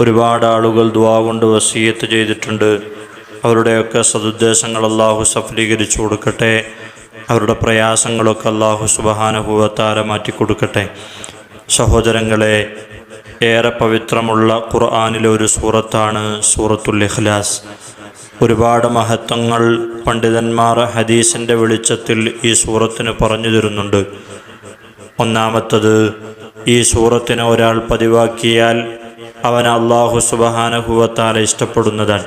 ഒരുപാട് ആളുകൾ ദ്വാ കൊണ്ട് വസീയത്ത് ചെയ്തിട്ടുണ്ട്. അവരുടെയൊക്കെ സതുദ്ദേശങ്ങൾ അള്ളാഹു സഫലീകരിച്ചു കൊടുക്കട്ടെ. അവരുടെ പ്രയാസങ്ങളൊക്കെ അള്ളാഹു സുബഹാനുഭവത്താര മാറ്റിക്കൊടുക്കട്ടെ സഹോദരങ്ങളെ ഏറെ പവിത്രമുള്ള ഖുർആാനിലെ ഒരു സൂറത്താണ് സൂറത്തുൽ ഇഖ്ലാസ്. ഒരുപാട് മഹത്വങ്ങൾ പണ്ഡിതന്മാർ ഹദീസിന്റെ വെളിച്ചത്തിൽ ഈ സൂറത്തിന് പറഞ്ഞു തരുന്നുണ്ട്. ഒന്നാമത്തത് ഈ സൂറത്തിനെ ഒരാൾ പതിവാക്കിയാൽ അവൻ അള്ളാഹു സുബഹാനഹുവത്താല ഇഷ്ടപ്പെടുന്നതാണ്.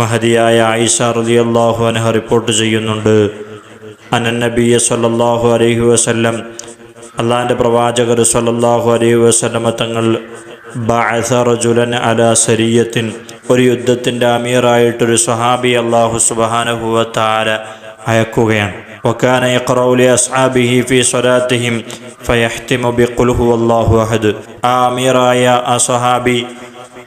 മഹതിയായ ആയിഷ റലി അള്ളാഹു അനഹ റിപ്പോർട്ട് ചെയ്യുന്നുണ്ട് അനന്നബിയ സല്ലാഹു അലൈഹി വസ്ല്ലം അള്ളാഹിന്റെ പ്രവാചകർ സല്ലാഹു അലൈഹി വസ്ലമ തങ്ങൾ ബഅസ റജുലൻ അല സരിയത്തിൻ ഒരു യുദ്ധത്തിന്റെ അമീറായിട്ടൊരു സുഹാബി അള്ളാഹു സുബഹാനഹുവത്താല അയക്കുകയാണ്. وكان يقرأ لأصحابه في صلاتهم فيختم بقل هو الله أحد ആ അമീറായ ആ സ്വഹാബി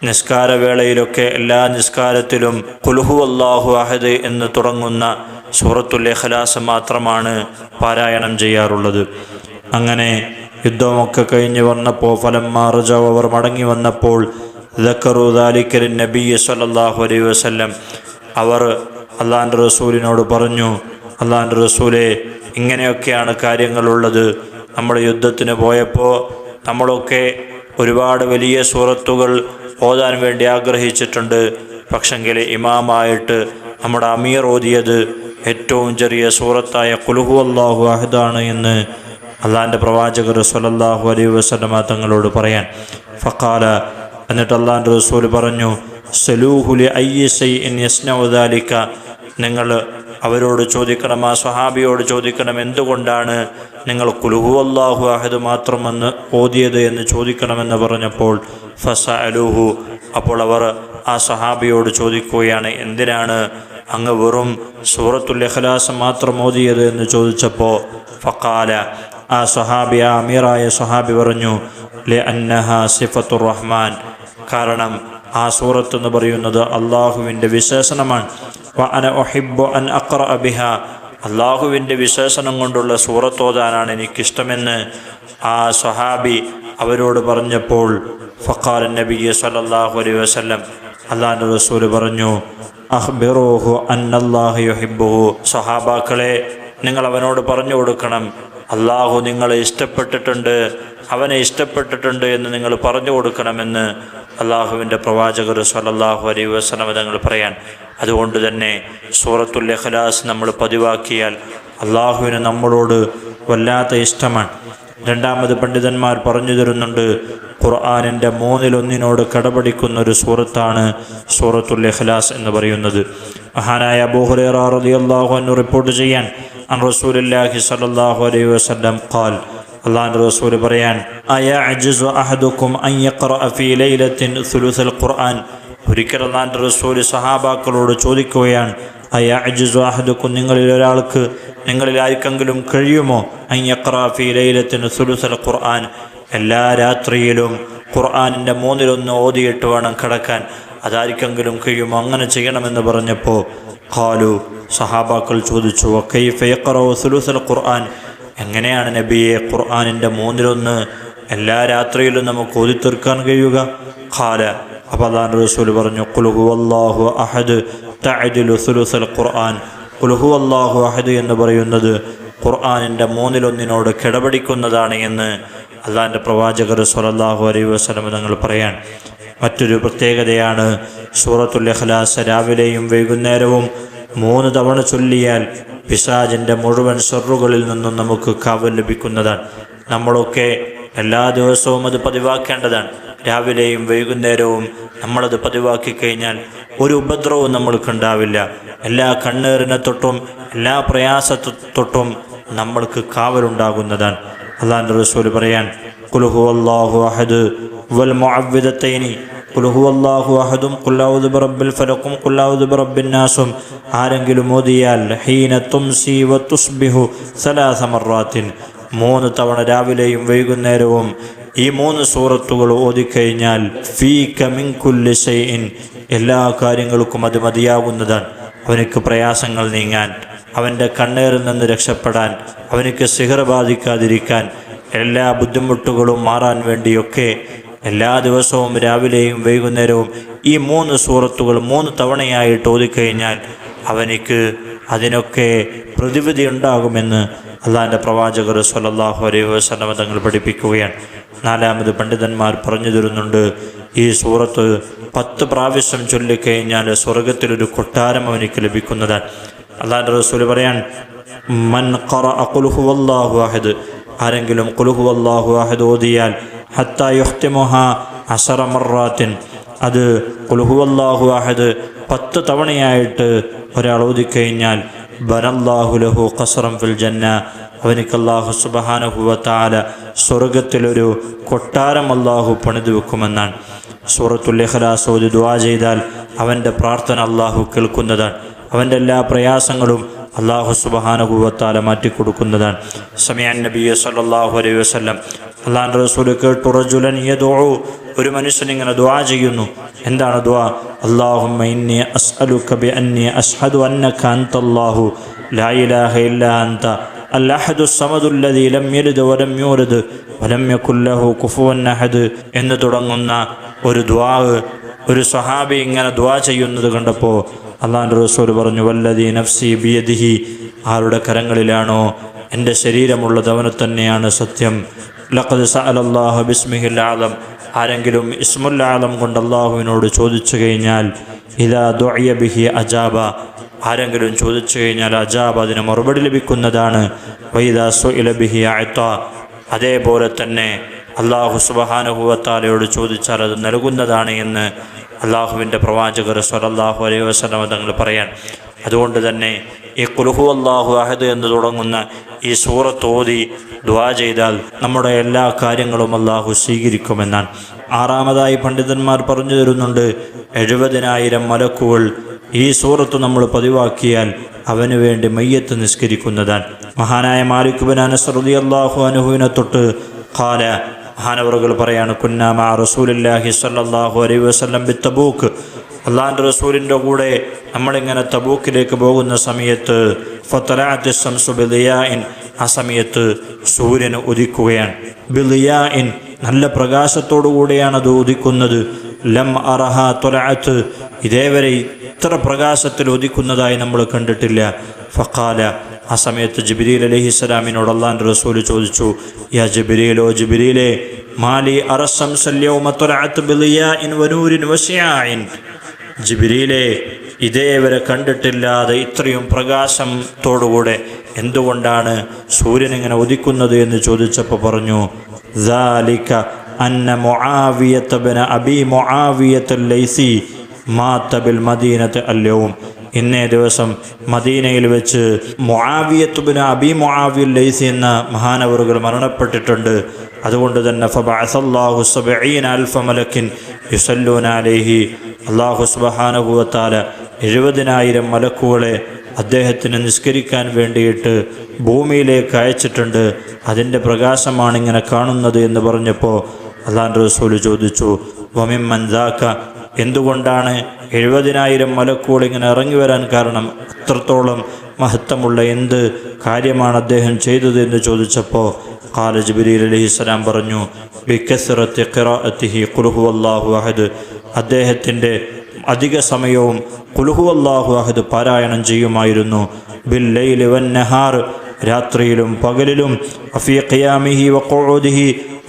നിസ്കാരവേളയിലൊക്കെ എല്ലാ നിസ്കാരത്തിലും കുൽഹു അള്ളാഹു അഹദ് എന്ന് തുടങ്ങുന്ന സൂറത്തുൽ ഇഖ്ലാസ് മാത്രമാണ് പാരായണം ചെയ്യാറുള്ളത് അങ്ങനെ യുദ്ധമൊക്കെ കഴിഞ്ഞ് വന്നപ്പോൾ ഫലം മാറുജാവ് അവർ മടങ്ങി വന്നപ്പോൾ ദക്കറു ദാലിക്കലിൻ നബി സല്ലല്ലാഹു അലൈഹി വസല്ലം അവർ അള്ളാൻ്റെ റസൂലിനോട് പറഞ്ഞു അള്ളാന്റെ റസൂലെ ഇങ്ങനെയൊക്കെയാണ് കാര്യങ്ങളുള്ളത്. നമ്മൾ യുദ്ധത്തിന് പോയപ്പോൾ നമ്മളൊക്കെ ഒരുപാട് വലിയ സൂറത്തുകൾ ഓതാൻ വേണ്ടി ആഗ്രഹിച്ചിട്ടുണ്ട്. പക്ഷെങ്കിൽ ഇമാമായിട്ട് നമ്മുടെ അമീർ ഓതിയത് ഏറ്റവും ചെറിയ സൂറത്തായ കുലുഹു അള്ളാഹു അഹദാണ് എന്ന് അള്ളാഹാന്റെ പ്രവാചകർ സല്ലല്ലാഹു അലൈ വസല്ലമ തങ്ങളോട് പറയാൻ. ഫക്കാല എന്നിട്ട് അള്ളാഹാന്റെ റസൂൽ പറഞ്ഞു സലൂഹുലി ഐ എസ് ഐ എൻ യസ്നൗദാലിക്ക നിങ്ങൾ അവരോട് ചോദിക്കണം ആ സ്വഹാബിയോട് ചോദിക്കണം എന്തുകൊണ്ടാണ് നിങ്ങൾ കുലുഹു അള്ളാഹു അഹദ് മാത്രമെന്ന് ഓതിയത് എന്ന് ചോദിക്കണമെന്ന് പറഞ്ഞപ്പോൾ ഫസ അലുഹു അപ്പോൾ അവർ ആ സഹാബിയോട് ചോദിക്കുകയാണ് എന്തിനാണ് അങ്ങ് വെറും സൂറത്തുൽ ഇഖ്ലാസ് മാത്രം ഓതിയത് എന്ന് ചോദിച്ചപ്പോൾ ഫക്കാല ആ സഹാബി ആ അമീറായ സ്വഹാബി പറഞ്ഞു ലെ അന്നഹ സിഫത്തുർ റഹ്മാൻ കാരണം ആ സൂറത്ത് എന്ന് പറയുന്നത് അള്ളാഹുവിന്റെ വിശേഷണമാണ്. അന ഒഹിബു അൻ അക്ര അബിഹ അള്ളാഹുവിന്റെ വിശേഷണം കൊണ്ടുള്ള സൂറത്തോതാനാണ് എനിക്കിഷ്ടമെന്ന് ആ സ്വഹാബി അവരോട് പറഞ്ഞപ്പോൾ ഫക്കാർ നബി സല്ലല്ലാഹു അലൈ വസ്ലം അള്ളാഹിന്റെ റസൂൽ പറഞ്ഞു അഹ്ബിറോഹു അന്നല്ലാഹു യുഹിബ്ബുഹു. സ്വഹാബാക്കളെ നിങ്ങൾ അവനോട് പറഞ്ഞു കൊടുക്കണം. അള്ളാഹു നിങ്ങളെ ഇഷ്ടപ്പെട്ടിട്ടുണ്ട് അവനെ ഇഷ്ടപ്പെട്ടിട്ടുണ്ട് എന്ന് നിങ്ങൾ പറഞ്ഞു കൊടുക്കണമെന്ന് അള്ളാഹുവിന്റെ പ്രവാചകർ സല്ലല്ലാഹു അലൈ വസല്ലം തങ്ങൾ പറയാൻ. അതുകൊണ്ട് തന്നെ സൂറത്തുൽ ഇഖ്ലാസ് നമ്മൾ പതിവാക്കിയാൽ അള്ളാഹുവിന് നമ്മളോട് വല്ലാത്ത ഇഷ്ടമാണ്. രണ്ടാമത് പണ്ഡിതന്മാർ പറഞ്ഞു തരുന്നുണ്ട് ഖുർആാനിന്റെ മൂന്നിലൊന്നിനോട് കടപിടിക്കുന്ന ഒരു സൂറത്താണ് സൂറത്തുൽ ഇഖ്ലാസ് എന്ന് പറയുന്നത്. മഹാനായ അബൂഹുറേറ റളിയല്ലാഹു എന്ന് റിപ്പോർട്ട് ചെയ്യാൻ അൻ അലൈഹി വസല്ലം ഖാൽ റസൂൽ അഹദുക്കും അൻ ഫീ ഖുർആൻ റസൂൽ സഹാബാക്കളോട് ചോദിക്കുകയാണ് അഹദുക്കും നിങ്ങളിൽ ഒരാൾക്ക് നിങ്ങളിൽ ആർക്കെങ്കിലും കഴിയുമോ? അൻ ഫീ ഖുർആൻ. എല്ലാ രാത്രിയിലും ഖുർആാനിന്റെ മൂന്നിലൊന്ന് ഓതിയിട്ട് വേണം കിടക്കാൻ. അതാർക്കെങ്കിലും കഴിയുമോ? അങ്ങനെ ചെയ്യണമെന്ന് പറഞ്ഞപ്പോൾ ഖാലു സഹാബാക്കൾ ചോദിച്ചു കൈഫയക്കറോ സുലുസൽ ഖുർആൻ? എങ്ങനെയാണ് നബിയെ ഖുർആാനിന്റെ മൂന്നിലൊന്ന് എല്ലാ രാത്രിയിലും നമുക്ക് ഓതി തീർക്കാൻ കഴിയുക? ഖാല. അപദാൻ റസൂൽ പറഞ്ഞു കുലുഹു അള്ളാഹു അഹദ് തഅദിലു സുലുസൽ ഖുർആൻ. കുലുഹു അള്ളാഹു അഹദ് എന്ന് പറയുന്നത് ഖുർആാനിന്റെ മൂന്നിലൊന്നിനോട് കിടപിടിക്കുന്നതാണ് എന്ന് അള്ളാന്റെ പ്രവാചകർ സ്വലല്ലാഹു അലൈഹി വസ്ലം തങ്ങൾ പറയാൻ. മറ്റൊരു പ്രത്യേകതയാണ് സൂറത്തുൽ ഇഖ്ലാസ് രാവിലെയും വൈകുന്നേരവും മൂന്ന് തവണ ചൊല്ലിയാൽ പിശാജിന്റെ മുഴുവൻ ഷെറുകളിൽ നിന്നും നമുക്ക് കാവൽ ലഭിക്കുന്നതാണ്. നമ്മളൊക്കെ എല്ലാ ദിവസവും അത് പതിവാക്കേണ്ടതാണ്. രാവിലെയും വൈകുന്നേരവും നമ്മളത് പതിവാക്കി കഴിഞ്ഞാൽ ഒരു ഉപദ്രവവും നമ്മൾക്കുണ്ടാവില്ല എല്ലാ കണ്ണേറിനെ തൊട്ടും എല്ലാ പ്രയാസത്തെ തൊട്ടും നമ്മൾക്ക് കാവലുണ്ടാകുന്നതാണ് അള്ളാഹിന്റെ റസൂൽ പറയാൻ കുലുഹു അള്ളാഹു അഹദ് വൽ മുഅവ്വിദത്തൈനി നാസും ആരെങ്കിലും ഓതിയാൽ ഹീന തുംസി വ സലാസമറാത്തിൻ മൂന്ന് തവണ രാവിലെയും വൈകുന്നേരവും ഈ മൂന്ന് സൂറത്തുകൾ ഓതിക്കഴിഞ്ഞാൽ ഫീ എല്ലാ കാര്യങ്ങൾക്കും അത് മതിയാകുന്നതാണ്. അവനക്ക് പ്രയാസങ്ങൾ നീങ്ങാൻ അവന്റെ കണ്ണേറിൽ നിന്ന് രക്ഷപ്പെടാൻ അവനക്ക് സിഹർ ബാധിക്കാതിരിക്കാൻ എല്ലാ ബുദ്ധിമുട്ടുകളും മാറാൻ വേണ്ടിയൊക്കെ എല്ലാ ദിവസവും രാവിലെയും വൈകുന്നേരവും ഈ മൂന്ന് സൂറത്തുകൾ മൂന്ന് തവണയായിട്ട് ഓതിക്കഴിഞ്ഞാൽ അവനിക്ക് അതിനൊക്കെ പ്രതിവിധി ഉണ്ടാകുമെന്ന് അള്ളാഹിന്റെ പ്രവാചകർ സല്ലല്ലാഹു അലൈഹി വസ്ലം തങ്ങൾ പഠിപ്പിക്കുകയാണ്. നാലാമത് പണ്ഡിതന്മാർ പറഞ്ഞു തരുന്നുണ്ട് ഈ സൂറത്ത് പത്ത് പ്രാവശ്യം ചൊല്ലിക്കഴിഞ്ഞാൽ സ്വർഗത്തിലൊരു കൊട്ടാരം അവനിക്ക് ലഭിക്കുന്നതാണ്. അള്ളാഹിന്റെ റസൂൽ പറയാൻ മൻ ഖറ അഹദ് ആരെങ്കിലും കുലുഹു അള്ളാഹു അഹദ് ഓതിയാൽ ഹത്താ യുഹ്തിമുഹ അസറ മറാത്തിൻ. അത് കുലുഹുവല്ലാഹു ഹുവല്ലാഹു അഹദ് പത്ത് തവണയായിട്ട് ഒരാൾ ഓതിക്കഴിഞ്ഞാൽ ബനല്ലാഹു ലഹു ഖസറം ഫിൽ ജന്ന. അവനിക്ക് അള്ളാഹു സുബഹാനഹുവത്താല സ്വർഗത്തിലൊരു കൊട്ടാരം അള്ളാഹു പണിതു വെക്കുമെന്നാണ്. സൂറത്തുൽ ഇഖ്ലാസ് ഓതി ദുവാ ചെയ്താൽ അവന്റെ പ്രാർത്ഥന അള്ളാഹു കേൾക്കുന്നതാണ്. അവന്റെ എല്ലാ പ്രയാസങ്ങളും അള്ളാഹു സുബഹാനഹുവത്താല മാറ്റിക്കൊടുക്കുന്നതാണ്. സമയാൻ നബി സല്ലാഹു അലൈഹി വസല്ലം അള്ളാഹു റസൂൽ കേട്ടു റജുലൻ യദുഉ. ഒരു മനുഷ്യൻ ഇങ്ങനെ ദുആ ചെയ്യുന്നു. എന്താണ് ദുആ? അല്ലാഹുമ്മ ഇന്നി അസ്അലുക ബി അന്നി അഷ്ഹദു അന്നക അൻതല്ലാഹു. ലാ ഇലാഹ ഇല്ലാ അൻത. അല്ലഹദു സമദുല്ലദീ ലം യലിദ് വലം യൂലദ്. വലം യകുൽ ലഹു കുഫുവൻ എന്ന് തുടങ്ങുന്ന ഒരു ദുആ ഒരു സഹാബി ഇങ്ങനെ ദുആ ചെയ്യുന്നത് കണ്ടപ്പോൾ അള്ളാഹുന്റെ റസൂൽ പറഞ്ഞു വല്ലദീ നഫ്സി ബിയദിഹി. ആരുടെ കരങ്ങളിലാണോ? എന്റെ ശരീരമുള്ളത് അവന് തന്നെയാണ് സത്യം. ലഖദ് സഅലല്ലാഹു ബിസ്മിഹിൽ ആലം ആരെങ്കിലും ഇസ്മുൽ ആലം കൊണ്ട് അള്ളാഹുവിനോട് ചോദിച്ചു കഴിഞ്ഞാൽ ഇതാ ദുഅയ ബിഹി അജാബ. ആരെങ്കിലും ചോദിച്ചു കഴിഞ്ഞാൽ അജാബ് അതിന് മറുപടി ലഭിക്കുന്നതാണ്. വൈദാ സുഇല ബിഹി അഅത അതേപോലെ തന്നെ അള്ളാഹു സുബഹാനുഭവത്താലയോട് ചോദിച്ചാൽ അത് നൽകുന്നതാണ് എന്ന് അള്ളാഹുവിന്റെ പ്രവാചകർ സ്വലല്ലാഹു അലൈഹി വസല്ലം തങ്ങൾ പറയാൻ. അതുകൊണ്ട് തന്നെ ഈ കുലുഹു അള്ളാഹു അഹദ് എന്ന് തുടങ്ങുന്ന ഈ സൂറത്ത് ഓതി ദ്വാ ചെയ്താൽ നമ്മുടെ എല്ലാ കാര്യങ്ങളും അള്ളാഹു സ്വീകരിക്കുമെന്നാണ്. ആറാമതായി പണ്ഡിതന്മാർ പറഞ്ഞു തരുന്നുണ്ട് എഴുപതിനായിരം മലക്കുകൾ ഈ സൂറത്ത് നമ്മൾ പതിവാക്കിയാൽ അവന് വേണ്ടി മയ്യത്ത് നിസ്കരിക്കുന്നതാണ്. മഹാനായ മാലിക് ബിൻ അള്ളാഹു അനുഹുവിനെ തൊട്ട് ഖാല മഹാനവറുകൾ പറയാണ് കുന്നാമ റസൂലില്ലാഹി സ്വല്ലല്ലാഹു അലൈഹി വസല്ലം ബി തബൂക്ക് അള്ളാഹിന്റെ റസൂലിന്റെ കൂടെ നമ്മളിങ്ങനെ തബൂക്കിലേക്ക് പോകുന്ന സമയത്ത് ഫത്തലാത്ത് സംസു ആ സമയത്ത് സൂര്യന് ഉദിക്കുകയാണ്. ബിലിയായിൻ നല്ല പ്രകാശത്തോടു കൂടിയാണ് അത് ഉദിക്കുന്നത്. ലം അറഹ തൊലാത്ത് ഇതേവരെ ഇത്ര പ്രകാശത്തിൽ ഉദിക്കുന്നതായി നമ്മൾ കണ്ടിട്ടില്ല. ഫഖാല ആ സമയത്ത് ജബിരീൽ അലഹിസ്സലാമിനോട് അള്ളാന്റെ റസൂൽ ചോദിച്ചു യാ ജബിരീലോ ജിബിരിയിലെ മാലി ജിബിരിയിലെ ഇതേവരെ കണ്ടിട്ടില്ലാതെ ഇത്രയും പ്രകാശത്തോടുകൂടെ എന്തുകൊണ്ടാണ് സൂര്യൻ ഇങ്ങനെ ഉദിക്കുന്നത് എന്ന് ചോദിച്ചപ്പോൾ പറഞ്ഞു ദാലിക അന്ന മൊആവിയത്തബന അബി മൊആവിയത്തൽ ലൈസി മാത്തബിൽ മദീനത്ത് അല്ലവും ഇന്നേ ദിവസം മദീനയിൽ വെച്ച് മൊആവിയത്തുബിന് അബി മൊആവിയൽ ലൈസി എന്ന മഹാനവറുകൾ മരണപ്പെട്ടിട്ടുണ്ട്. അതുകൊണ്ട് തന്നെ ഫബഅസല്ലാഹു അൽഫ മലക്കിൻ അലൈഹി എഴുപതിനായിരം മലക്കുകളെ അദ്ദേഹത്തിന് നിസ്കരിക്കാൻ വേണ്ടിയിട്ട് ഭൂമിയിലേക്ക് അയച്ചിട്ടുണ്ട്. അതിന്റെ പ്രകാശമാണ് ഇങ്ങനെ കാണുന്നത് എന്ന് പറഞ്ഞപ്പോൾ അള്ളാൻ റസൂൽ ചോദിച്ചു വമിം ദാക്ക എന്തുകൊണ്ടാണ് എഴുപതിനായിരം മലക്കൂൾ ഇങ്ങനെ ഇറങ്ങി വരാൻ കാരണം? അത്രത്തോളം മഹത്വമുള്ള എന്ത് കാര്യമാണ് അദ്ദേഹം ചെയ്തത് എന്ന് ചോദിച്ചപ്പോൾ കാല ജിബിലി അലഹിസ്സലാം പറഞ്ഞു ബിക്കസിറത്തി ഖിറാഅത്തിഹി അഹദ്. അദ്ദേഹത്തിന്റെ അധിക സമയവും കുലുഹു അള്ളാഹു അഹദ് പാരായണം ചെയ്യുമായിരുന്നു. രാത്രിയിലും പകലിലും അഫീ ഖിയാമിഹി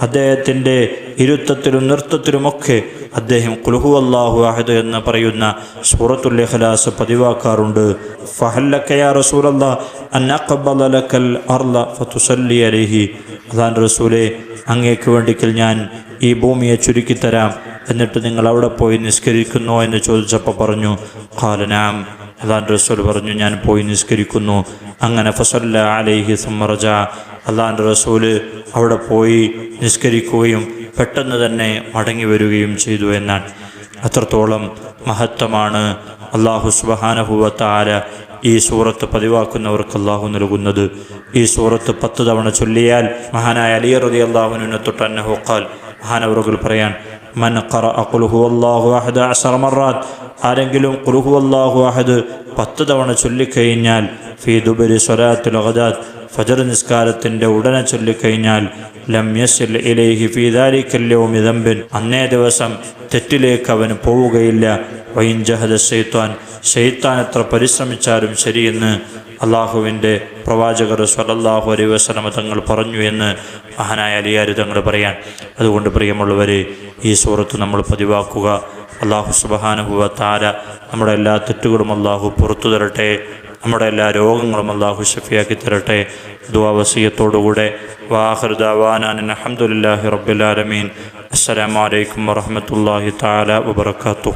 അദ്ദേഹത്തിന്റെ ഇരുത്തത്തിലും നൃത്തത്തിലുമൊക്കെ അദ്ദേഹം കുലുഹു അള്ളാഹു അഹദ് എന്ന് പറയുന്ന സൂറത്തുൽ ഇഖ്ലാസ് പതിവാക്കാറുണ്ട്. അങ്ങേക്ക് വേണ്ടിക്കൽ ഞാൻ ഈ ഭൂമിയെ ചുരുക്കിത്തരാം എന്നിട്ട് നിങ്ങൾ അവിടെ പോയി നിസ്കരിക്കുന്നു എന്ന് ചോദിച്ചപ്പോൾ പറഞ്ഞു ഖാലനാം അള്ളാൻ റസൂൽ പറഞ്ഞു ഞാൻ പോയി നിസ്കരിക്കുന്നു. അങ്ങനെ ഫസല്ല അലൈഹി സമ്മറജ അള്ളാൻ റസൂൽ അവിടെ പോയി നിസ്കരിക്കുകയും പെട്ടെന്ന് തന്നെ മടങ്ങി വരികയും ചെയ്തു എന്നാണ്. അത്രത്തോളം മഹത്വമാണ് അള്ളാഹു സുബഹാനഹുവത്താര ഈ സൂറത്ത് പതിവാക്കുന്നവർക്ക് അള്ളാഹു നൽകുന്നത്. ഈ സൂറത്ത് പത്ത് തവണ ചൊല്ലിയാൽ മഹാനായ അലി റതി അള്ളാഹുവിനെ തൊട്ട് അന്നഹുക്കാൽ മഹാനവറുകൾ പറയാൻ മൻ ഖറ അഖുലുഹു അല്ലാഹു അഹദ അസറ ആരെങ്കിലും ഖുലുഹു അല്ലാഹു അഹദ് പത്ത് തവണ ചൊല്ലിക്കഴിഞ്ഞാൽ ഫീ ദുബരി സ്വലാത്തുൽ ഗദാത്ത് ഫജർ നിസ്കാരത്തിന്റെ ഉടനെ ചൊല്ലിക്കഴിഞ്ഞാൽ ലം ഇലൈഹി അന്നേ ദിവസം തെറ്റിലേക്ക് അവന് പോവുകയില്ല. വൈൻ ജഹദ ഷെയ്ത്താൻ ഷെയ്ത്താൻ എത്ര പരിശ്രമിച്ചാലും ശരിയെന്ന് അള്ളാഹുവിന്റെ പ്രവാചകർ സ്വലല്ലാഹു അലൈ വസ്ലമ തങ്ങൾ പറഞ്ഞു എന്ന് മഹാനായ അലിയാർ തങ്ങൾ പറയാൻ. അതുകൊണ്ട് പ്രിയമുള്ളവരെ ഈ സൂറത്ത് നമ്മൾ പതിവാക്കുക. അള്ളാഹു സുബഹാനുഭവ താര നമ്മുടെ എല്ലാ തെറ്റുകളും അള്ളാഹു പുറത്തു തരട്ടെ. നമ്മുടെ എല്ലാ രോഗങ്ങളും അള്ളാഹു ഷഫിയാക്കി തരട്ടെ. ദുവാവസീയത്തോടുകൂടെ വാഹൃദാവാനാൻ അഹമ്മദുല്ലാഹി റബ്ബുലാലമീൻ അസ്സലാമലൈക്കും വറഹമത്തല്ലാഹി താല വബർക്കാത്തു